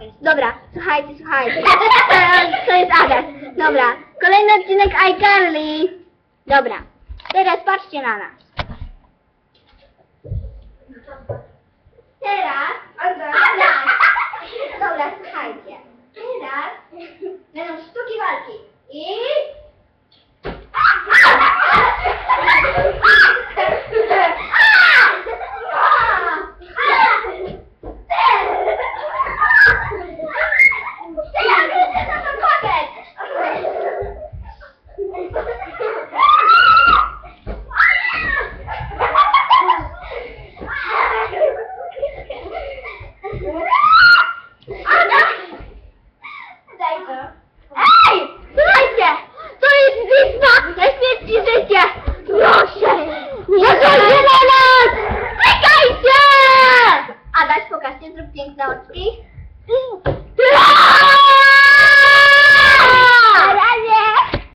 więc dobra, słuchajcie, słuchajcie. To, jest Adaś. Dobra, kolejny odcinek iCarly. Dobra, teraz patrzcie na nas. Teraz Adaś. Dobra, słuchajcie. Teraz będą sztuki walki. I... Daj to. Ej! Słuchajcie! To jest bitwa na śmierć i życie! Proszę! Nie chodźcie na nas! Czekajcie! Adaś, pokażcie, zrób piękne oczki.